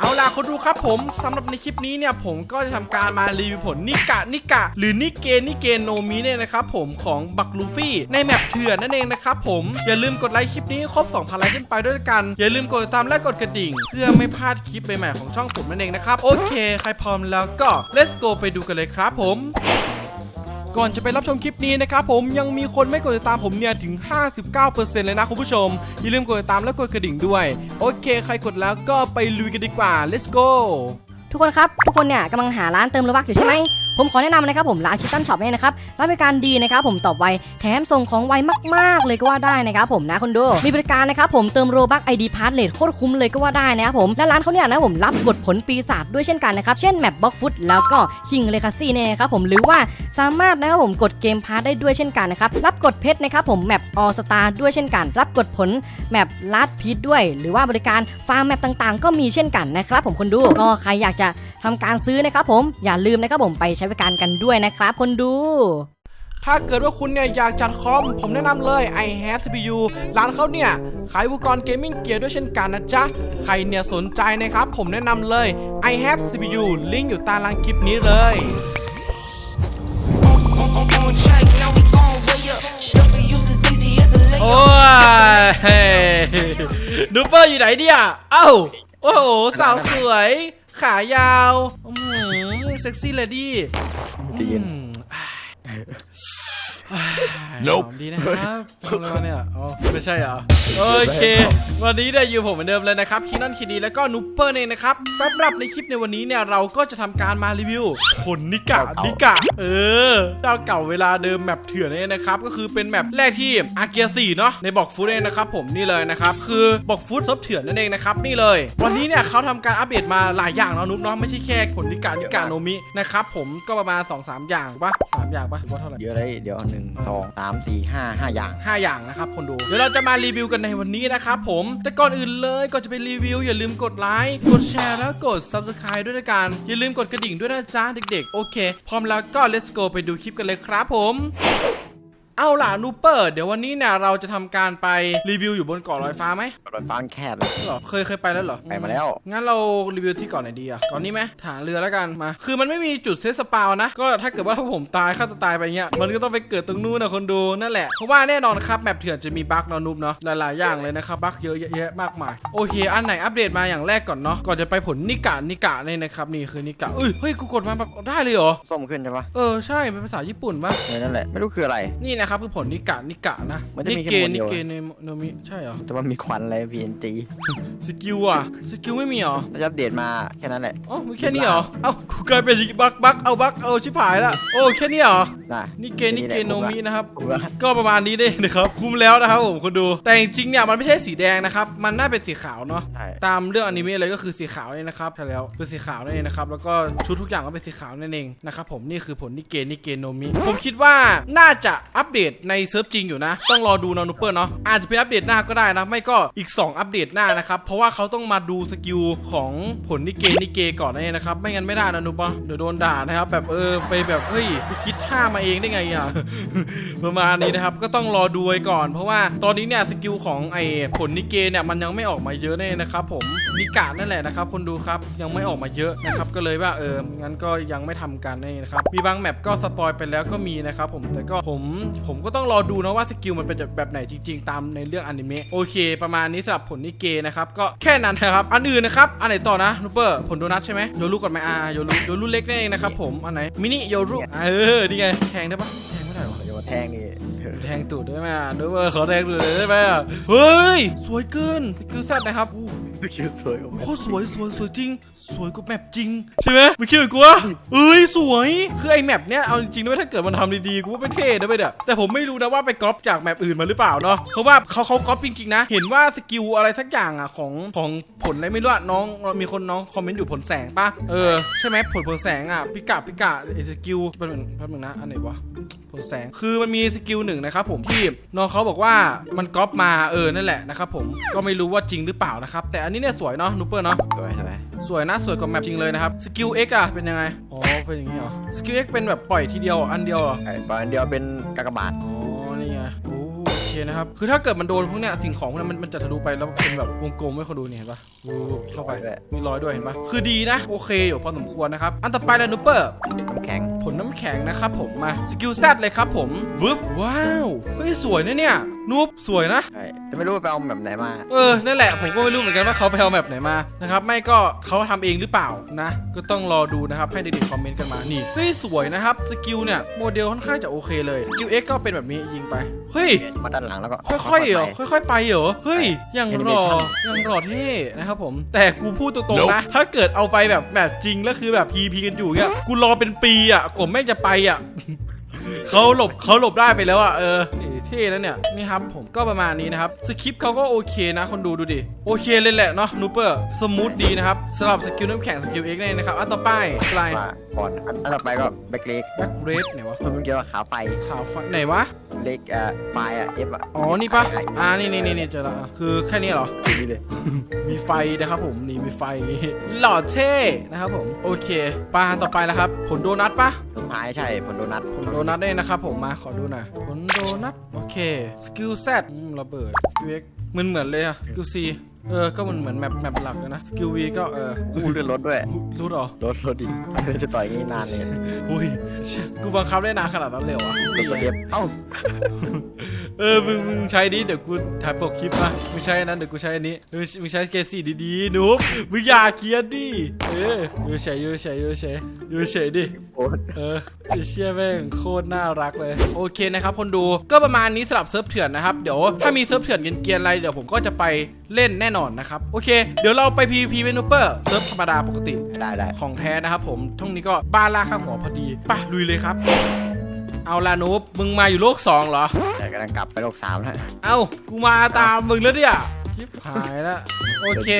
เอาล่ะคนดูครับผมสำหรับในคลิปนี้เนี่ยผมก็จะทำการมารีวิวผลนิกะนิกะ หรือนิเกนิเกโนมิเนี่ยนะครับผมของบักลูฟี่ในแมปเถื่อนนั่นเองนะครับผมอย่าลืมกดไลค์คลิปนี้ครบ2,000ไลค์ขึ้นไปด้วยกัน อย่าลืมกดติดตามและกดกระดิ่ง เพื่อไม่พลาดคลิปใหม่ๆของช่องผมนั่นเองนะครับโอเค ใครพร้อมแล้วก็ let's go ไปดูกันเลยครับผม ก่อนจะไปรับชมคลิปนี้นะครับผมยังมีคนไม่กดติดตามผมเนี่ยถึง 59%เลยนะคุณผู้ชม อย่าลืมกดติดตามและกดกระดิ่งด้วย โอเค ใครกดแล้วก็ไปลุยกันดีกว่า let's go ทุกคนครับ ทุกคนเนี่ยกำลังหาร้านเติมโลบักอยู่ใช่ไหม ผมขอแนะนำนะครับผมร้านคิตตันช็อปเนี่ยนะครับร้านบริการดีนะครับผมตอบไวแถมส่งของไวมากๆ เลยก็ว่าได้นะครับผมนะคนดูมีบริการนะครับผมเติมโลบักไอดีพาร์ทเลทโคตรคุ้มเลยก็ว่าได้นะครับผมและร้านเขาเนี่ยนะผมรับบทผลปีศาจด้วยเช่นกันนะครับเช่นแมปบล็อกฟุตแล้วก็คิงเลคาซี่เนี่ยนะครับผมหรือว่าสามารถนะครับผมกดเกมพาร์ทได้ด้วยเช่นกันนะครับรับกดเพชรนะครับผมแมปออสตาด้วยเช่นกัน รับกดผลแมปลัดพีทด้วย หรือว่าบริการฟาร์มแมปต่างๆ ก็มีเช่นกันนะครับผมคนดูก็ใครอยากจะ ทำการซื้อนะครับผมอย่าลืมนะครับผมไปใช้บริการกันด้วยนะครับ คนดูถ้าเกิดว่าคุณเนี่ยอยากจัดคอม ผมแนะนำเลย i have CPU ร้านเขาเนี่ยขายอุปกรณ์เกมมิ่งเกียร์ด้วยเช่นกันนะจ๊ะ ใครเนี่ยสนใจนะครับ ผมแนะนำเลย i have CPU ลิงก์อยู่ใต้ล่างคลิปนี้เลยโอ้ยดูเปอร์อยู่ไหนเนี่ย เอ้า โอ้โห สาวสวย ขายาวอืมเซ็กซี่เลดี้จะเย็น Nope ดีนะครับทำอะไรมาเนี่ยอ๋อไม่ใช่เหรอโอเค วันนี้เนี่ยอยู่ผมเหมือนเดิมเลยนะครับคีนอนคีดีแล้วก็นูเปอร์เองนะครับสำหรับในคลิปในวันนี้เนี่ยเราก็จะทำการมารีวิวผลนิกะนิกะ เออเจ้าเก่าเวลาเดิมแมปเถื่อนเนี่ยนะครับก็คือเป็นแมปแรกที่อาเกียสี่เนาะในบอกฟุตเองนะครับผมนี่เลยนะครับคือบอกฟุตซบเถื่อนนั่นเองนะครับนี่เลย วันนี้เนี่ยเขาทำการอัปเดตมาหลายอย่างเนาะนุ๊กเนาะไม่ใช่แค่ผลนิกะนิกะโนมินะครับผมก็ประมาณ2-3อย่างปะสามอย่างปะหรือว่าเท่าไหร่เยอะเลยเดี๋ยวหนึ่งสองสามสี่ห้าห้าอย่าง 5 อย่างนะครับคนดู เดี๋ยวเราจะมารีวิวกันในวันนี้นะครับผม แต่ก่อนอื่นเลยก่อนจะไปรีวิว อย่าลืมกดไลค์ กดแชร์แล้วกด subscribe ด้วยนะกันอย่าลืมกดกระดิ่งด้วยนะจ๊ะเด็กๆ โอเค พร้อมแล้วก็ let's go ไปดูคลิปกันเลยครับผม เอาล่ะนูเปอร์ เดี๋ยววันนี้เนี่ยเราจะทำการไปรีวิวอยู่บนเกาะลอยฟ้าไหมรถฟ้ามันแคบเลย เหรอเคยเคยไปแล้วเหรอ ไปมาแล้ว งั้นเรารีวิวที่เก่อนไหนดีอะก่อนนี้ไหมฐานเรือแล้วกันมา คือมันไม่มีจุดเซตสปาวนะ ก็ถ้าเกิดว่าผมตายฆ่าตัวตายไปเงี้ย มันก็ต้องไปเกิดตรงนู้นนะคนดูนั่นแหละ เพราะว่าแน่นอนครับแมปเถื่อนจะมีบั๊กเนาะนุบเนาะ หลายๆ อย่างเลยนะครับ บั๊กเยอะแยะมากมาย โอเค อันไหนอัปเดตมาอย่างแรกก่อนเนาะ ก่อนจะไปผลนิกะนิกะเนี่ยนะครับ นี่คือนิกะเอ้ย เฮ้ย กูกดมาแบบได้เลยเหรอ ส้มขึ้นใช่ปะเออ ใช่ เป็นภาษาญี่ปุ่นปะ เออนั่นแหละ ไม่รู้คืออะไร นี่นะครับคือผลนิกะนิกะนะมันจะมีนิแค่เกหมวดเดีนิยวเกเนโนมิใช่เหรอแต่ว่ามีควันอะไร PNG สกิลอะสกิลไม่มีเหรอ แล้วจะอัปเดตมาแค่นั้นแหละอ๋อมีแค่นี้เหรอ เอ้ากูกลายเป็นบักบักเอาบักเอาชิบหายละโอ้แค่นี้เหรอน่ะนี่เกนี่เกโนมินะครับ ผมว่าก็ประมาณนี้เด้นะครับ คุ้มแล้วนะครับผมคุณดู แต่จริงๆเนี่ยมันไม่ใช่สีแดงนะครับ มันน่าเป็นสีขาวเนาะ ใช่ตามเรื่องอนิเมะเลยก็คือสีขาวนี่นะครับใช่แล้วเป็นสีขาวนั่นเองนะครับ แล้วก็ชุดทุกอย่างก็เป็นสีขาวนั่นเองนะครับผมนี่คือผลนิเกนิเกโนมิ ผมคิดว่าน่าจะอัปเดตในเซิร์ฟจริงอยู่นะ ต้องรอดูนอนูเปอร์เนาะอาจจะเป็นอัปเดตหน้าก็ได้นะ ไม่ก็อีก 2 อัปเดตหน้านะครับ เพราะว่าเขาต้องมาดูสกิลของผลนิเกนิเกก่อนนั่นเองนะครับ ไม่งั้นไม่ได้นะนูปะเดี๋ยวโดนด่านะครับ แบบเออไปแบบเฮ้ยไปคิดท่ามาเองได้ไงอะประมาณนี้นะครับก็ต้องรอดูไว้ก่อน เพราะว่าตอนนี้เนี่ยสกิลของไอ้ผลนิเกเนี่ยมันยังไม่ออกมาเยอะแน่นะครับ ผมนิกะนั่นแหละนะครับคนดูครับยังไม่ออกมาเยอะนะครับก็เลยว่าเอองั้นก็ยังไม่ทำกันนี่นะครับมีบางแมปก็สปอยไปแล้วก็มีนะครับผมแต่ก็ผมผมก็ต้องรอดูนะว่าสกิลมันเป็นแบบไหนจริง ๆ ตามในเรื่องอนิเมะโอเค ประมาณนี้สำหรับผลนิเกนะครับก็แค่นั้นนะครับอันอื่นนะครับอันไหนต่อนะนูเปอร์ผลโดนัทใช่ไหมโยรุก่อนไหมอ่าโยรุโยรุเล็กนั่นเองนะครับผมอันไหนมินิโยรุเออนี่ไงแทงได้ปะแทงไม่ได้หรอเดี๋ยวมาแทงนี่เออแทงตูดได้ไหมอะนึกว่าขอแทงตูดเลยได้ไหมอะเฮ้ยสวยเกินคือแซดนะครับอู้ สกิลสวยกว่าโคตรสวยสวยสวยจริง สวยกว่าแมปจริง ใช่ไหมไม่คิดเหมือนกูวะเอ้ยสวยคือไอ้แมปเนี้ยเอาจริงๆด้วยถ้าเกิดมันทำดีๆกูว่าไม่เท่นะเว้ยเนี่ยแต่ผมไม่รู้นะว่าไปก๊อปจากแมปอื่นมาหรือเปล่าเนาะเพราะว่าเขาเขาก๊อปจริงๆนะ เห็นว่าสกิลอะไรสักอย่างอะของของผลอะไรไม่รู้อะน้องมีคนน้องคอมเมนต์อยู่ผลแสงปะเออใช่ไหมผลผลแสงอะพิกาพิกาไอ้สกิลเป็นเหมือนแป๊บนึงนะอันไหนวะ ผลแสง คือมันมีสกิลหนึ่งนะครับผมที่น้องเขาบอกว่ามันก๊อปมาเออนั่นแหละนะครับผมก็ไม่รู้ว่าจริงหรือเปล่านะครับแต่อันนี้เนี่ยสวยเนาะนูเปอร์เนาะสวยใช่ไหมสวยนะสวยกว่าแมปจริงเลยนะครับสกิล X อะเป็นยังไงอ๋อเป็นอย่างนี้เหรอสกิล X เป็นแบบปล่อยทีเดียวเหรออันเดียวเหรอไอ้บอลเดียวเป็นกากบาทอ๋อนี่ไงโอเคนะครับคือถ้าเกิดมันโดนพวกเนี้ยสิ่งของพวกเนี้ยมันมันจะทะลุไปแล้วเป็นแบบวงกลมไว้คนดูเนี่ยเห็นปะวูบเข้าไปมีรอยด้วยเห็นปะคือดีนะ โอเคอยู่พอสมควรนะครับอันต่อไปเลยนูเปอร์น้ำแข็งผ ลน้ำแข็งนะครับผมมาสกิลแซดเลยครับผมวึบว้าวเฮ้ยสวยนะเนี่ยนูบสวยนะใช่แต่ไม่รู้ว่าไปเอาแบบไหนมา เออ นั่นแหละ ผมก็ไม่รู้เหมือนกันว่าเขาไปเอาแบบไหนมา นะครับ ไม่ก็เขาทำเองหรือเปล่านะ ก็ต้องรอดูนะครับ ให้เด็กๆคอมเมนต์กันมา นี่ เฮ้ย สวยนะครับ สกิลเนี่ย โมเดลค่อนข้างจะโอเคเลย สกิล X ก็เป็นแบบนี้ยิงไป เฮ้ย มาด้านหลังแล้วก็ ค่อยๆเหรอไปค่อย ๆ ไปเหรอ เฮ้ย ยังรอ Animation ยังรอเท่นะครับผม แต่กูพูดตรงๆนะ ถ้าเกิดเอาไปแบบแบบจริงแล้วคือแบบพีพีกันอยู่เนี่ยกูรอเป็นปีอะกว่าแม่งจะไปอะ เขาหลบเขาหลบได้ไปแล้วอะเออเอ๋เท่นะเนี่ยนี่ครับผมก็ประมาณนี้นะครับสคริปต์เขาก็โอเคนะคนดูดูดิโอเคเลยแหละเนาะนูเปอร์สมูทดีนะครับสำหรับสกิลน้ำแข็งสกิลเอ็กเนี่ยนะครับอันต่อไปไกลว่าก่อนอันอันต่อไปก็แบ็คเล็กแบ็กเรดไหนวะเพิ่งเกี่ยวกับขาไฟ ขาวฟ้าไหนวะ เล็กเอ่อไฟอะเอฟอะอ๋อ นี่ปะไอ้อ่านี่นี่นี่นี่เจอแล้วอะคือแค่นี้เหรอไอ้นี่เลย มีไฟนะครับผม นี่มีไฟหล่อเท่นะครับผม โอเคปลาต่อไปนะครับ ผลโดนัทปะสุดท้ายใช่ผลโดนัทผลโดนัทได้นะครับผม มาขอดูหน่อย ผลโดนัท โอเค สกิลแซดระเบิดสกิลเอ็กเหมือนเหมือนเลยอะสกิลซี เออ ก็เหมือนเหมือนแมปแมปหลักเลยนะสกิลวีก็เอออู้เลื่อนรถด้วยรู้เหรอรถรถดิจะต่อยงี้นานเลยอุ้ยเชี่ยกูบังคับได้นานขนาดนั้นเลยเหรอวะกดตัวเอฟเอ้า เออ มึง มึงใช้ดิ เดี๋ยวกูถ่ายปกคลิปมามึงใช้อันนั้น เดี๋ยวกูใช้อันนี้ มึงมึงใช้เกสี่ดีๆหนุ๊บมึงอย่าเกลียดดิ เอออยู่เฉยอยู่เฉยอยู่เฉยอยู่เฉยดิโอ้เออไอ้เชี่ยแม่งโคตรน่ารักเลย โอเคนะครับคนดู ก็ประมาณนี้สำหรับเซิร์ฟเถื่อนนะครับ เดี๋ยวถ้ามีเซิร์ฟเถื่อนเกรียนๆอะไรเดี๋ยวผมก็จะไปเล่นแน่นอนนะครับ โอเค เดี๋ยวเราไป PVP เมนูเปอร์เซิร์ฟธรรมดาปกติ ได้ได้ของแท้นะครับผมท่องนี้ก็บ้านล่าข้างหัวพอดีไปลุยเลยครับ เอาลานูบมึงมาอยู่โลกสองเหรอ แต่กำลังกลับไปโลกสามแล้ว เอ้า กูมาตามมึงแล้วเนี่ยชิบหายแล้วโอเค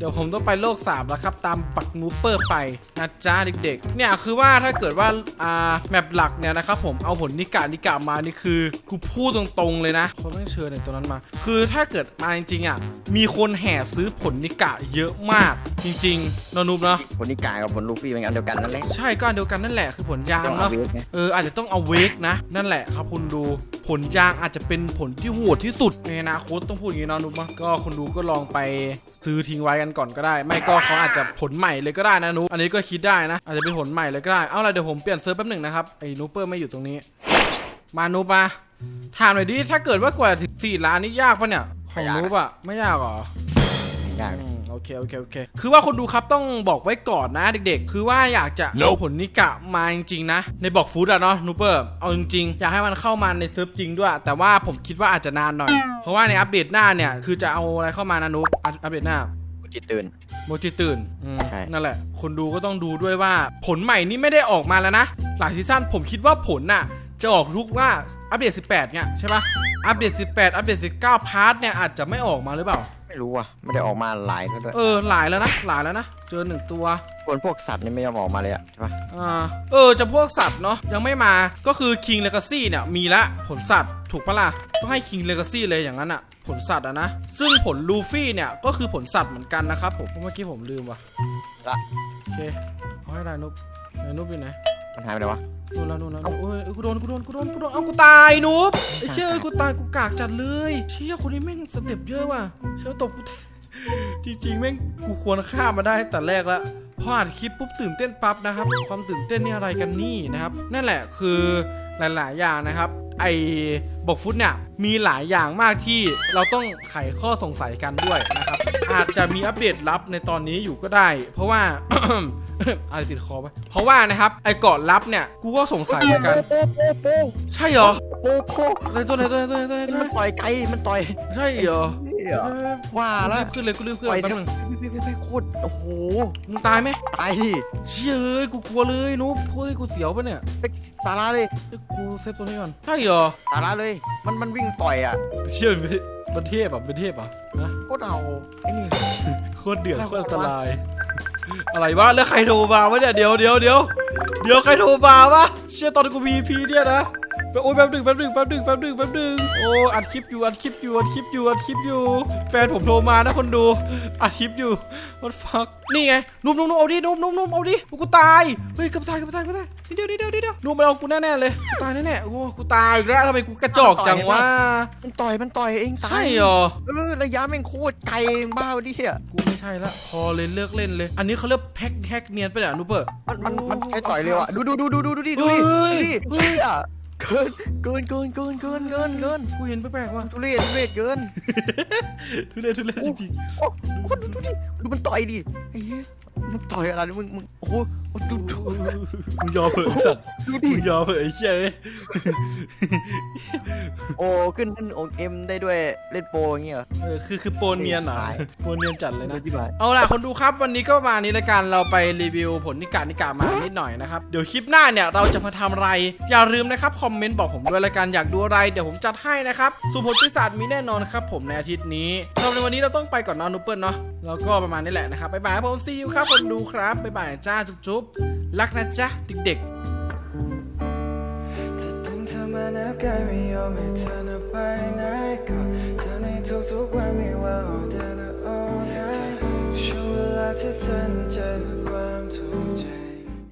เดี๋ยวผมต้องไปโลก3แล้วครับ ตามปักนูเปอร์ไปนะจ๊ะเด็กๆ เนี่ยคือว่าถ้าเกิดว่าอ่าแมปหลักเนี่ยนะครับผมเอาผลนิกานิกามานี่คือกูพูดตรงๆเลยนะเขาต้องเชิญในตัวนั้นมา คือถ้าเกิดมาจริงๆอะมีคนแห่ซื้อผลนิกาเยอะมากจริงๆนอนุบเนาะผลนิกายกับผลลูฟี่เป็นอันเดียวกันนั่นแหละใช่ก็อันเดียวกันนั่นแหละคือผลยางต้องเนาะเอาเวฟไงเอออาจจะต้องเอาเวกนะ นั่นแหละครับคุณดูผลยางอาจจะเป็นผลที่โหดที่สุดในอนาคตต้องพูดอย่างนี้เนาะนุ๊กมั้งก็คุณดูก็ลองไปซื้อทิ้งไว้กันก่อนก็ได้ ไม่ก็เขาอาจจะผลใหม่เลยก็ได้นะนุ๊กอันนี้ก็คิดได้นะ อาจจะเป็นผลใหม่เลยก็ได้เอาล่ะเดี๋ยวผมเปลี่ยนเซิร์ฟแป๊บหนึ่งนะครับไอ้นูเปอร์ไม่อยู่ตรงนี้ มานุ๊กมาถามหน่อยดิถ้าเกิดว่ากว่าถึงสี่ล้านนี่ยากปะเนี่ยของนุ๊กอะไม่ยากเหรอไม่ยากอืมโอเค โอเค โอเค คือว่าคนดูครับต้องบอกไว้ก่อนนะเด็กๆ คือว่าอยากจะเอาผลนิกะมาจริงๆนะ ในบอกฟูดอะเนาะนูเปอร์ เอาจริงๆ อยากให้มันเข้ามาในเซิร์ฟจริงด้วย แต่ว่าผมคิดว่าอาจจะนานหน่อย เพราะว่าในอัปเดตหน้าเนี่ย คือจะเอาอะไรเข้ามานะนุปอัปอัปเดตหน้า จิตตื่น โมจิตื่นอืมใช่ นั่นแหละ คนดูก็ต้องดูด้วยว่า ผลใหม่นี่ไม่ได้ออกมาแล้วนะ หลายซีซั่นผมคิดว่าผลน่ะ จะออกทุกว่าอัปเดต 18 เนี่ยใช่ปะอัปเดต 18 อัปเดต 19 พาร์ทเนี่ยอาจจะไม่ออกมาหรือเปล่า ไม่รู้อะไม่ได้ออกมาหลายแล้วด้วยเออหลายแล้วนะหลายแล้วนะ เจอหนึ่งตัวคนพวกสัตว์นี่ไม่ยอมออกมาเลยอะใช่ปะอ่าเออจะพวกสัตว์เนาะยังไม่มาก็คือ King Legacy เนี่ยมีละผลสัตว์ถูกปะล่ะต้องให้ King Legacy เลยอย่างนั้นอะ ผลสัตว์อะนะ ซึ่งผลลูฟี่เนี่ยก็คือผลสัตว์เหมือนกันนะครับผมเมื่อกี้ผมลืมว่ะละ โอเคเอาให้ได้นุ๊บไหนนุ๊บอยู่ไหนมันหายไปไหนวะ นู่นแล้วนู่นแล้วโอ้ยเอ้ยกูโดนกูโดนกูโดนกูโดนเอากูตายนุ๊บไอ้เชี่ยเอ้ยกูตายกูกากจัดเลยเชี่ยคนนี้แม่งสเต็ปเยอะว่ะเชี่ยตบกูจริงๆแม่งกูควรฆ่ามาได้ตั้งแต่แรกแล้วพออัดคลิปปุ๊บตื่นเต้นปั๊บนะครับ ความตื่นเต้นนี่อะไรกันนี่นะครับ นั่นแหละคือ หลาย ๆ อย่างนะครับ ไอ้บอกฟุตเนี่ยมีหลายอย่างมากที่เราต้องไขข้อสงสัยกันด้วยนะครับ อาจจะมีอัปเดตลับในตอนนี้อยู่ก็ได้ เพราะว่า อะไรติดคอปะเพราะว่านะครับไอ้เกาะลับเนี่ยกูก็สงสัยเหมือนกัน โป๊ะโป๊ะโป๊ะใช่เหรอโป๊ะโป๊ะอะไรตัวไหนตัวไหนตัวไหนตัวไหนตัวไหนมันต่อยไกลมันต่อยใช่เหรอเนี่ยว่ากูแล้รีวบขึ้นเลยกูรีบขึ้นต่อยแป๊บกันนึงไปไปไปโคตรโอ้โหมึงตายไหมตายดิเชี่ยเอ้ยกูกลัวเลยนุ๊บโอ้ยกูเสียวปะเนี่ยไปตาลาเลยเอ้ยกูเซฟตัวนี้ก่อนใช่เหรอตาลาเลย มันมันวิ่งต่อยอะเชี่ยมันมันเทพอะมันเทพอะนะโคตรเอาไอ้นี่ โคตรเดือดอะไรวะโคตรอันตราย อะไรวะแล้วใครโทรมาวะเนี่ยเดี๋ยวเดี๋ยวเดี๋ยวเดี๋ยวใครโทรมาวะเชี่ยตอนกูพีพีเนี่ยนะ โอ้ยแป๊บหนึ่งแป๊บหนึ่งแป๊บหนึ่งแป๊บหนึ่งแป๊บหนึ่งโอ้อัดคลิปอยู่อัดคลิปอยู่อัดคลิปอยู่อัดคลิปอยู่ แฟนผมโทรมานะคนดูอัดคลิปอยู่วัดฟักนี่ไงนุ่มนุ่มนุ่มเอาดินุ่มนุ่มนุ่มเอาดิกูตายเฮ้ยเกับตายเกับตายเกับตายนิดเดียวนิดเดียวนิดเดียวนุ่มมันเอากูแน่ๆเลยกูตายแน่ๆโอ้กูตายอีกแล้วทำไมกูกระจอกจังวะมันต่อยมันต่อยเองตายใช่เหรอเออระยะแม่งโคตรไกลเองบ้าวดิอะกูไม่ใช่ละพอเลยเลิกเล่นเลย อันนี้เขาเรียกแพ็คแฮกเนียนไปะเนี่ยนูเปอร์มันมันมันไกลต่อยเร็วอะดูดูดูดูดูดูดิดูดิเฮ้ยดูดิเฮ้ยอะ เกินเกินเกินเกินเกินเกินเกินกูเห็นแปลกๆว่ะทุเรศทุเรศเกินทุเรศทุเรศจริงโอ้โหดูดูดิดูมันต่อยดิไอ้เหี้ยมันต่อยอะไรมึงมึงโอ้โหดูดูๆมึงยอมเผยสัตว์ดูดิมึงยอมเผยไอ้เหี้ยเอ้ยโอ้ขึ้นขึ้นโอเอ็มได้ด้วยเล่นโปรอย่างเงี้ยเหรอเออคือคือโปนเนียนเหรอตายโปนเนียนจัดเลยนะอธิบายเอาล่ะคนดูครับวันนี้ก็ประมาณนี้ละกันเราไปรีวิวผลนิกานิกามานิดหน่อยนะครับเดี๋ยวคลิปหน้าเนี่ยเราจะมาทำอะไรอย่าลืมนะครับคอมอมเมนต์บอกผมด้วยละกันอยากดูอะไรเดี๋ยวผมจัดให้นะครับสุผลปีศาจมีแน่นอนครับผมในอาทิตย์นี้สำหรับในวันนี้เราต้องไปก่อนนอนนูเปิลเนาะแล้วก็ประมาณนี้แหละนะครับบ๊ายบายผมซีอูครับคนดูครับบ๊ายบายจ้าจุ๊บๆรักนะจ๊ะเด็กๆมันแล้วกายไม่ยอมให้เธอนะไปไหนก็เธอในทุกๆวันไม่ว่า all day และ all night ช่วงเวลาที่เธอใจะ